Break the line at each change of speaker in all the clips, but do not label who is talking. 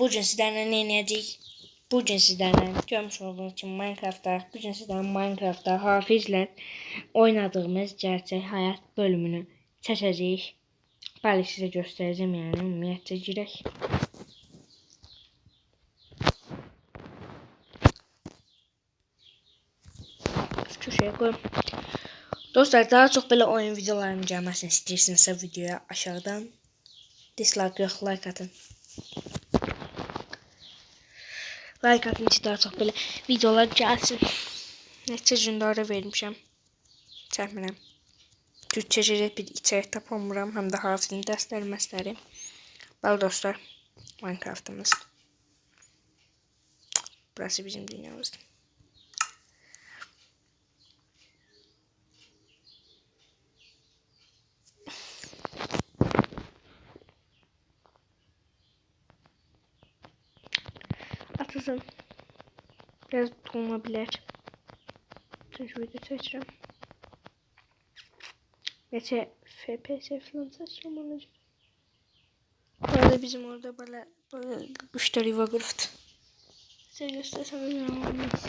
Bugün sizlerle ne edəcəyik? Bugün sizlerle görmüş olduğunuz kimi Minecraft'ta, bugün sizlerle Minecraft'ta Hafizlə oynadığımız gerçək həyat bölümünü çəkəcəyik. Bəli, sizə göstərəcəm, yəni ümumiyyətcə girək. Köşəyə. Dostlar, daha çox belə oyun videolarının gəlməsini istəyirsinizsə videoya aşağıdan dislike yox, like atın. Like atın daha çox belə videolar gəlsin. Neçə gündə ara vermişəm. Çəkmirəm. Güc çəkəcək bir içərik tapamıram, həm də hafizin dərsləri məsləri. Bəli dostlar, Minecraftımız. Burası bizim dünyamızdır. Atılsın. Biraz. Ben şu videoyu seçeceğim. Neçə FPS falan seçeceğim. Bu arada bizim orada böyle, böyle müşteri yuva qırıqdı. Size göstersem inanılmaz.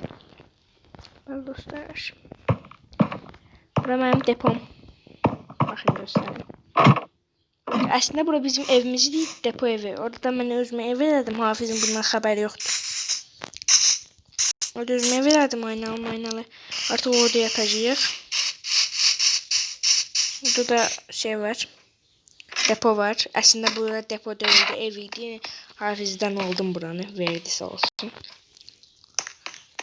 Bəli dostlar. Bura mənim depom. Baxın göstərim. Əslində bura bizim evimiz deyil, depo evi. Orada mən özümə ev elədim, Hafizin bundan xəbəri yoxdur. Orada özümə ev elədim aynalı maynalı. Artıq orada yatacağıq. Burada da şey var. Depo var. Əslində burada depo deyildi, ev idi. Hafizdən aldım buranı, verdi sağ olsun.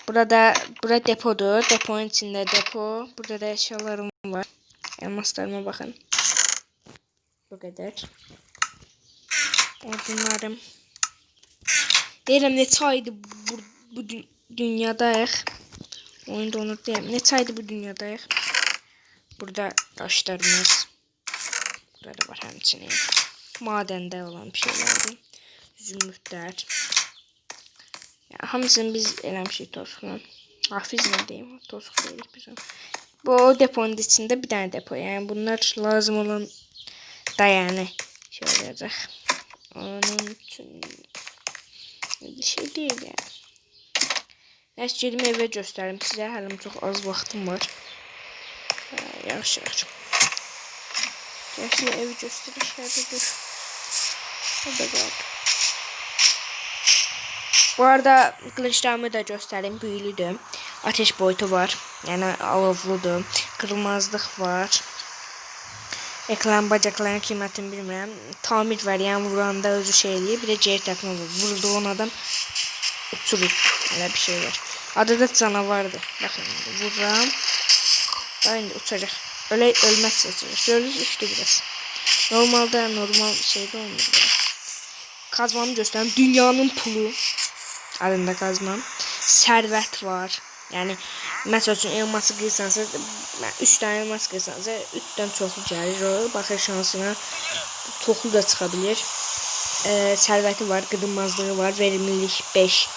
Burada bura depodur. Deponun içində depo. Burada da eşyalarım var. Elmaslarıma baxın. Bu kadar. Bunlarım. Deyirəm neçə aydır bu, bu dü dünyadayıq. Onu deyirəm. Neçə aydır bu dünyadayıq. Burada daşlarımız. Burada da var həmçinin. Madəndə olan bir şeylərdir. Zümrütlər. Ya, hamısını biz eləmişik tosqla. Hafiz nə deyim? Tosq deyirik biz onu. Bu deponun içində bir dənə depo. Yəni bunlar lazım olan da yani şey olacak. Onun için bir şey değil yani. Neyse gelim eve göstereyim size. Halim çok az vaktim var. Yavaş yavaş. Gerçi evi göstereyim. Şöyle dur. Orada kaldı. Bu arada kılıçlarımı da göstereyim. Büyülüdür. Ateş boyutu var. Yani alovludur. Kırılmazlık var. Ekran bacaklarının qiymətini bilmirəm. Tamir var, yəni vuranda özü şey eləyir. Bir cer təpmə var. Vurduğun adam uçurur. Elə bir şey var. Adı da canavardır. Baxın, vururam. Daha indi uçacaq. Ölə ölməz seçilir. Görürüz, üçdü biraz. Normalda normal şeydə olmur. Belə. Kazmamı göstərim. Dünyanın pulu. Adında kazmam. Sərvət var. Yəni məsəl üçün elması qırsansa, 3 dənə elmas qırsansa, 3-dən çoxu gəlir. O baxır şansına çoxlu da çıxa bilər. E, sərvəti var, qırılmazlığı var, verimlilik 5.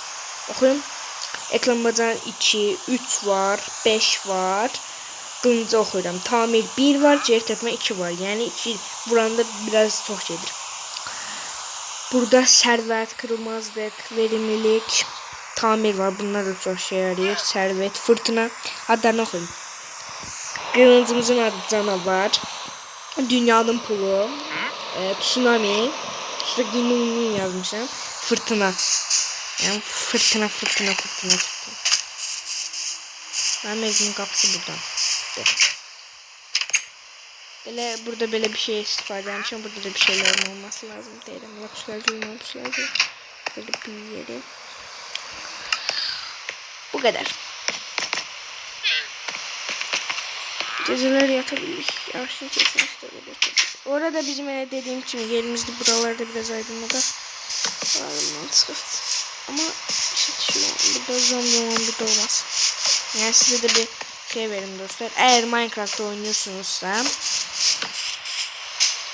Oxuyum. Ekran bacan 2, 3 var, 5 var. Qılıncı oxuyuram. Tamir 1 var, cer təpmə 2 var. Yəni 2 buranda biraz çox gedir. Burada sərvət, qırılmazlıq, verimlilik, tamir var. Bunlar da çok şey yarıyor. Servet, fırtına. Adlarını okuyun. Kılıncımızın adı canavar. Dünyanın pulu. E, tsunami. Tsunami yazmışım. Fırtına. Yani fırtına, fırtına, fırtına, fırtına. Benim evimin kapısı buradan. Böyle burada böyle bir şey istifade etmişim. Burada da bir şeylerin olması lazım. Değilim. Yapışlar gibi. Böyle bir yeri. Kadar. Geceler yatabildik. Yavaştan kesin Orada bizim eve dediğim için yerimizde buralarda biraz aydınlık. Mantıklı. Ama işte şu burada zombi olan burada olmaz. Yani size de bir şey verin dostlar. Eğer Minecraft oynuyorsunuzsa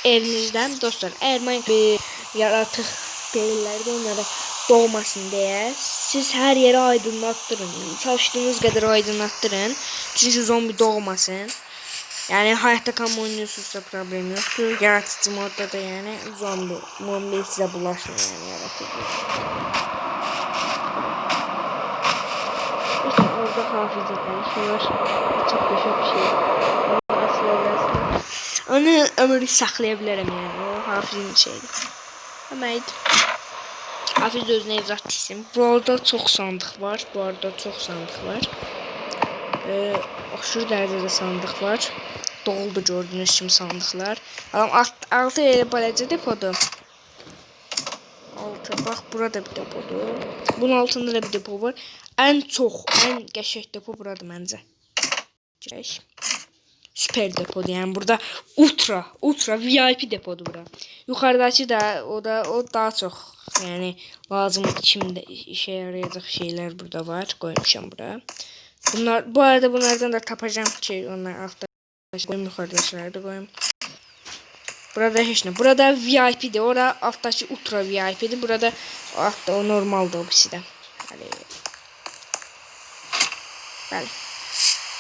evinizden dostlar eğer Minecraft yaratık değiller de onlara doğmasın diye siz her yeri aydınlattırın. Çalıştığınız kadar aydınlattırın. Çünkü zombi doğmasın. Yani hayatta kalma oynuyorsunuzsa problem yoktur. Yaratıcı modda da yani zombi. Zombi size bulaşmıyor yani yaratıcı. İşte orada hafızada şey var. Çok çok şey. Onu asıl edersin. Onu ömür saxlayabilirim yani. O hafizin şeydir. Demek. Hafiz özünə izah etsin. Burada çox sandıq var. Bu arada çox sandıq var. Ee, aşırı dərəcədə sandıq var. Doldu gördüyünüz kimi sandıqlar. Alt, altı elə balaca depodur. Altı. Bax burada bir depodur. Bunun altında da bir depo var. Ən çox, ən qəşəng depo buradır məncə. Gəş. Süper depodur. Yəni burada ultra, ultra VIP depodur bura. Yuxarıdakı da o da o daha çox yəni lazım kimdə işə yarayacaq şeylər burada var. Qoymuşam bura. Bunlar bu arada bunlardan da tapacağım ki onlar altta koyayım yukarıdakileri de koyayım. Burada hiç ne. Burada VIP'di. Orada alttaki ultra VIP'di. Burada altta o normaldi o birisi de. Hadi. Bəli.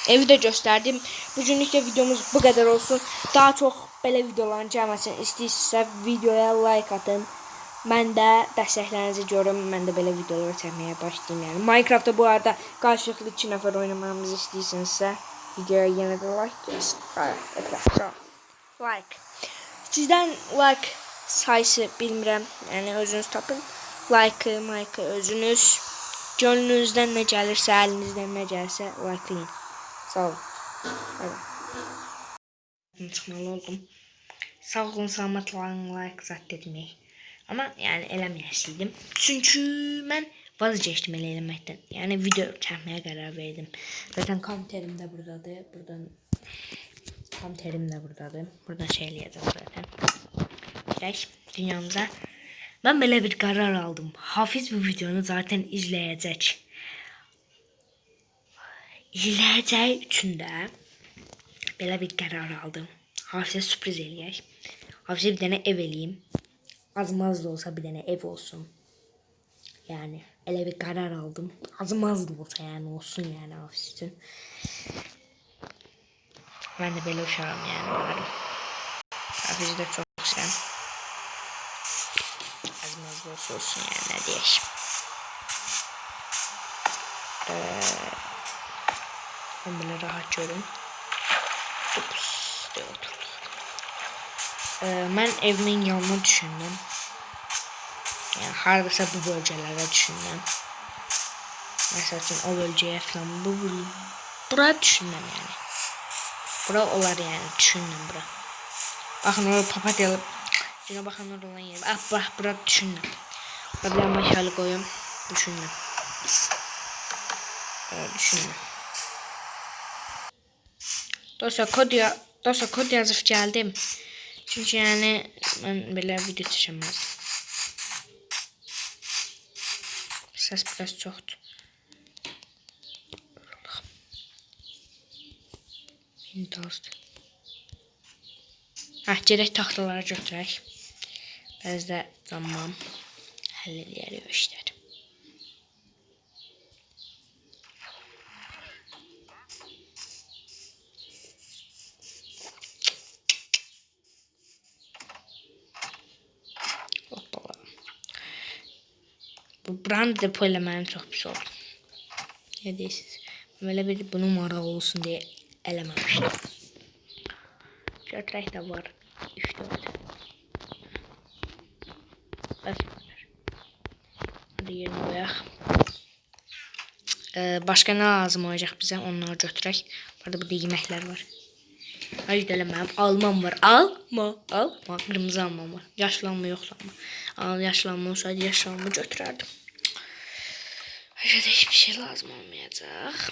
Evi də göstərdim. Bugünlük də videomuz bu qədər olsun. Daha çox belə videoların gəlməsini istəyirsinizsə videoya like atın. Mən də dəstəklərinizi görüm. Mən də belə videolar çəkməyə başlayayım. Yəni Minecraftda bu arada qarşılıqlı 2 nəfər oynamağımızı istəyirsinizsə videoya yenə də like gəlsin. Hə, like. Sizdən like sayısı bilmirəm. Yəni özünüz tapın. Like-ı, like özünüz gönlünüzdən nə gəlirsə, əlinizdən nə gəlirsə like-layın. Sağ olun. Hadi. Çıxmalı oldum. Sağ olun, like zat etmək. Amma yəni eləməyəsiydim. Çünki mən vazgeçdim elə eləməkdən. Yəni video çəkməyə qərar verdim. Zaten komterim də buradadır. Buradan komterim də buradadır. Buradan şey eləyəcəm zaten. Gələk dünyamıza. Mən belə bir qərar aldım. Hafiz bu videonu zaten izləyəcək. İzləyəcəyi üçün də belə bir qərar aldım. Hafizə sürpriz eləyək. Hafizə bir dənə ev eləyim. Azmaz da olsa bir dənə ev olsun. Yani elə bir qərar aldım. Azmaz da olsa yəni olsun yəni Hafiz üçün. Mən də belə uşağım yəni varım. Hafizi də çox istəyirəm. Azmaz da olsa olsun yəni nə deyək. Ee, ben böyle rahat görün. Ups, diye oturduk. Ee, ben evimin yanına düşündüm. Yani hardasa bu bölgelere düşündüm. Mesela için o bölgeye falan bu, bu bura düşündüm yani. Bura olar yani düşündüm bura. Bakın orada papatyalı Yine bakın orada olan yer. Ah bak bura düşündüm. Burada bir maşalı koyayım. Düşündüm. Ee, düşündüm. Dostlar kod ya dostlar kod yazıp geldim. Çünkü yani ben böyle video çekemezdim. Ses biraz çoktu. Windows. Hə, gerək taxtaları götürək. Bəzdə zaman həll eləyərik o işləri. Bu brand depo eləməyim çox pis oldu. Ne deyirsiniz? Belə bir bunun marağı olsun deyə eləməmişdim. Götürək də var. 3-4. Bəs bu qədər. Hadi yerini qoyaq. Ee, başqa nə lazım olacaq bizə? Onları götürək. Burada burada yeməklər var. Hayır eləməyəm. Almam var. Alma, alma. Qırmızı almam var. Yaşlanma, yoxlanma. Al, yaşlanma olsaydı yaşlanma götürərdim. Hayır hiçbir şey lazım olmayacaq.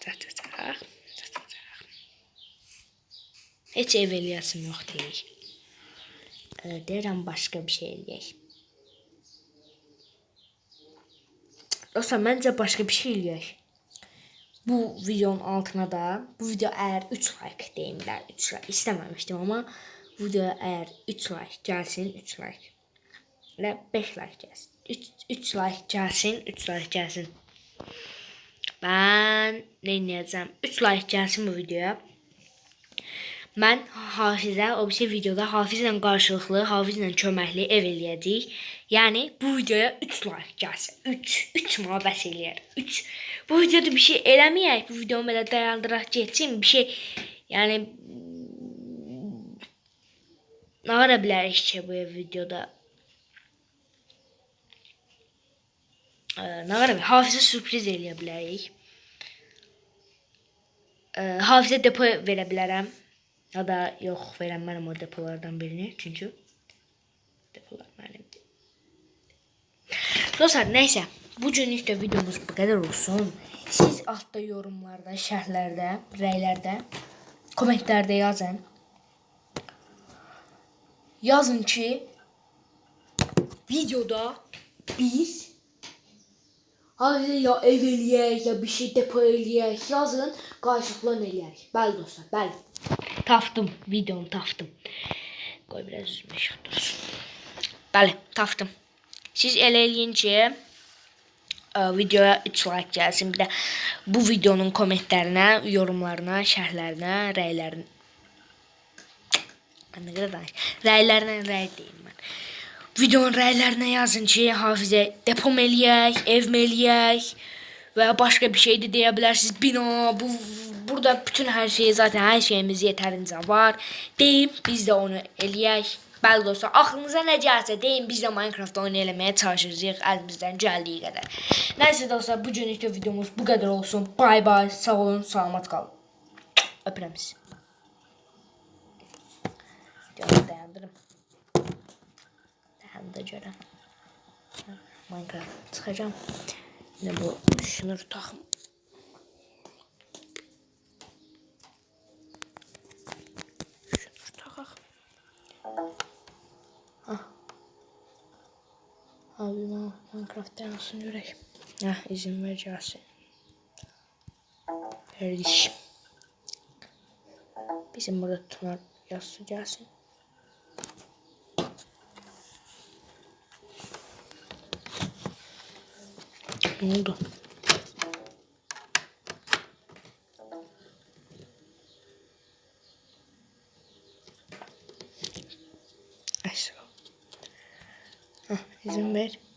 Çatacaq. Çatacaq. Heç ev eləyəsim yox deyək. Ee, deyirəm başqa bir şey eləyək. Dostlar məncə başqa bir şey eləyək. Bu videonun altına da bu video eğer 3 like deyimlər 3 like istememiştim ama bu videoya eğer 3 like gelsin 3 like ve 5 like gelsin. 3, 3 like gelsin 3 like gelsin. Ben ne diyeceğim? 3 like gelsin bu videoya Mən Hafizə o bir şey videoda Hafizlə qarşılıqlı, Hafizlə köməkli ev eləyəcəyik. Yəni bu videoya 3 like gəlsin. 3, 3 mənə bəs eləyər. 3. Bu videoda bir şey eləməyək. Bu videomu belə dayandıraq getsin. Bir şey yəni nə ara bilərik ki bu videoda Ə, nə var? Hafizə sürpriz eləyə bilərik. Ə, hafizə depo verə bilərəm. Ya da yox, verəmmərəm o depolardan birini. Çünki depolar mənimdir. Dostlar, nəysə, bu günlük də videomuz bu qədər olsun. Siz altda yorumlarda, şərhlərdə, rəylərdə, kommentlərdə yazın. Yazın ki, videoda biz ya ev eləyək, ya bir şey depo eləyək, yazın, qarşılıqlı eləyək. Bəli dostlar, bəli. Tapdım, videomu tapdım. Qoy biraz işıq dursun. Bəli, tapdım. Siz elə eləyin ə, videoya 3 like gəlsin. Bir də bu videonun kommentlərinə, yorumlarına, şərhlərinə, rəylərinə nə qədər danış. Rəylərlə rəy deyim mən. Videonun rəylərinə yazın ki, hafizə depom eləyək, ev eləyək və başqa bir şey də deyə bilərsiniz. Bina, bu burada bütün hər şey zaten hər şeyimiz yetərincə var. Deyin, biz də onu eləyək. Bəli dostlar, aklınıza nə gəlsə deyin, biz də Minecraft oyunu eləməyə çalışacağıq əlimizdən gəldiyi qədər. Nəysə dostlar, bu günlük videomuz bu qədər olsun. Bay bay, sağ olun, salamat qalın. Öpürəm sizi. Videonu dayandırım. Dayandı görə. Minecraft çıxacağam. Ne bu şunur taxım. Minecraft dayansın görək. Heh, izin ver gəlsin. Verdik. Bizim burada tutunar yazısı gəlsin. Ne oldu? Aşağı. Hah, izin ver.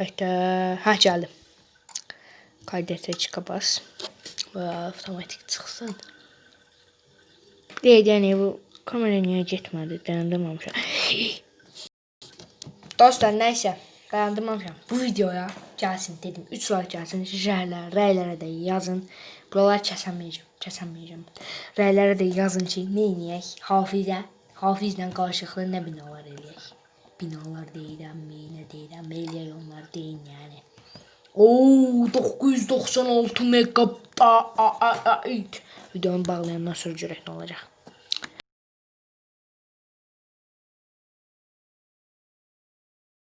Hatta ha geldim. Kaydete çıka bas. Və avtomatik çıxsın. Deyək, yəni bu kamera niyə getmədi? Dayandırmamışam. Dostlar, nəysə, dayandırmamışam. Bu videoya gəlsin dedim. 3 like gəlsin. Şərhlər, rəylərə də yazın. Buraları kəsəməyəcəm, kəsəməyəcəm. Rəylərə də yazın ki, edək? Hafizə, hafizlə qarşılıqlı nə binalar eləyək? Binalar deyirəm, nə deyirəm, eləyək onlar deyin yəni. Oo 996 megabayt. Videonu bağlayandan sonra görək nə olacaq.